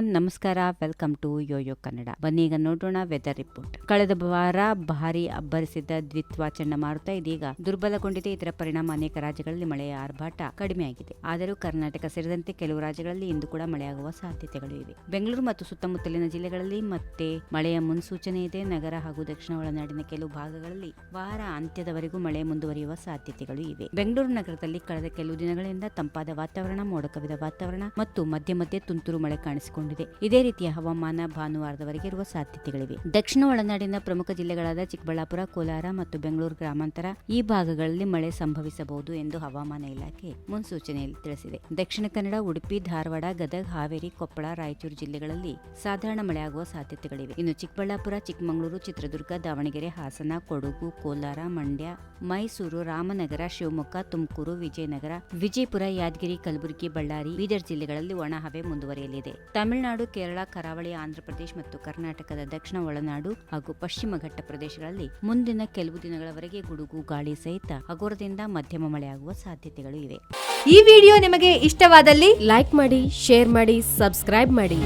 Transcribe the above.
ನಮಸ್ಕಾರ, welcome to Yoyo Kannada. ಬನ್ನಿ ಈಗ ನೋಡೋಣ ವೆದರ್ ರಿಪೋರ್ಟ್ ಕಳೆದ ವಾರ ಭಾರಿ ಅಬ್ಬರಿಸಿದ್ದ ದ್ವಿತ್ವ ಚಂಡಮಾರುತ ಇದೀಗ ದುರ್ಬಲಗೊಂಡಿದೆ. ಇದರ ಪರಿಣಾಮ ಅನೇಕ ರಾಜ್ಯಗಳಲ್ಲಿ ಮಳೆಯ ಆರ್ಭಾಟ ಕಡಿಮೆಯಾಗಿದೆ. ಆದರೂ ಕರ್ನಾಟಕ ಸೇರಿದಂತೆ ಕೆಲವು ರಾಜ್ಯಗಳಲ್ಲಿ ಇಂದು ಕೂಡ ಮಳೆಯಾಗುವ ಸಾಧ್ಯತೆಗಳು ಇವೆ. ಬೆಂಗಳೂರು ಮತ್ತು ಸುತ್ತಮುತ್ತಲಿನ ಜಿಲ್ಲೆಗಳಲ್ಲಿ ಮತ್ತೆ ಮಳೆಯ ಮುನ್ಸೂಚನೆ ಇದೆ. ನಗರ ಹಾಗೂ ದಕ್ಷಿಣ ಒಳನಾಡಿನ ಕೆಲವು ಭಾಗಗಳಲ್ಲಿ ವಾರ ಅಂತ್ಯದವರೆಗೂ ಮಳೆ ಮುಂದುವರಿಯುವ ಸಾಧ್ಯತೆಗಳು ಇವೆ. ಬೆಂಗಳೂರು ನಗರದಲ್ಲಿ ಕಳೆದ ಕೆಲವು ದಿನಗಳಿಂದ ತಂಪಾದ ವಾತಾವರಣ, ಮೋಡ ಕವಿದ ವಾತಾವರಣ ಮತ್ತು ಮಧ್ಯ ಮಧ್ಯೆ ತುಂತುರು ಮಳೆ ಕಾಣಿಸಿಕೊಂಡಿದೆ. ಇದೇ ರೀತಿಯ ಹವಾಮಾನ ಭಾನುವಾರದವರೆಗೆ ಇರುವ ಸಾಧ್ಯತೆಗಳಿವೆ. ದಕ್ಷಿಣ ಒಳನಾಡಿನ ಪ್ರಮುಖ ಜಿಲ್ಲೆಗಳಾದ ಚಿಕ್ಕಬಳ್ಳಾಪುರ, ಕೋಲಾರ ಮತ್ತು ಬೆಂಗಳೂರು ಗ್ರಾಮಾಂತರ ಈ ಭಾಗಗಳಲ್ಲಿ ಮಳೆ ಸಂಭವಿಸಬಹುದು ಎಂದು ಹವಾಮಾನ ಇಲಾಖೆ ಮುನ್ಸೂಚನೆಯಲ್ಲಿ ತಿಳಿಸಿದೆ. ದಕ್ಷಿಣ ಕನ್ನಡ, ಉಡುಪಿ, ಧಾರವಾಡ, ಗದಗ, ಹಾವೇರಿ, ಕೊಪ್ಪಳ, ರಾಯಚೂರು ಜಿಲ್ಲೆಗಳಲ್ಲಿ ಸಾಧಾರಣ ಮಳೆಯಾಗುವ ಸಾಧ್ಯತೆಗಳಿವೆ. ಇನ್ನು ಚಿಕ್ಕಬಳ್ಳಾಪುರ, ಚಿಕ್ಕಮಗಳೂರು, ಚಿತ್ರದುರ್ಗ, ದಾವಣಗೆರೆ, ಹಾಸನ, ಕೊಡಗು, ಕೋಲಾರ, ಮಂಡ್ಯ, ಮೈಸೂರು, ರಾಮನಗರ, ಶಿವಮೊಗ್ಗ, ತುಮಕೂರು, ವಿಜಯನಗರ, ವಿಜಯಪುರ, ಯಾದಗಿರಿ, ಕಲಬುರಗಿ, ಬಳ್ಳಾರಿ, ಬೀದರ್ ಜಿಲ್ಲೆಗಳಲ್ಲಿ ಒಣಹವೆ ಮುಂದುವರಿಯಲಿದೆ. ತಮಿಳುನಾಡು, ಕೇರಳ, ಕರಾವಳಿ ಆಂಧ್ರಪ್ರದೇಶ ಮತ್ತು ಕರ್ನಾಟಕದ ದಕ್ಷಿಣ ಒಳನಾಡು ಹಾಗೂ ಪಶ್ಚಿಮ ಘಟ್ಟ ಪ್ರದೇಶಗಳಲ್ಲಿ ಮುಂದಿನ ಕೆಲವು ದಿನಗಳವರೆಗೆ ಗುಡುಗು, ಗಾಳಿ ಸಹಿತ ಹಗುರದಿಂದ ಮಧ್ಯಮ ಮಳೆಯಾಗುವ ಸಾಧ್ಯತೆಗಳು ಇವೆ. ಈ ವಿಡಿಯೋ ನಿಮಗೆ ಇಷ್ಟವಾದಲ್ಲಿ ಲೈಕ್ ಮಾಡಿ, ಶೇರ್ ಮಾಡಿ, ಸಬ್ಸ್ಕ್ರೈಬ್ ಮಾಡಿ.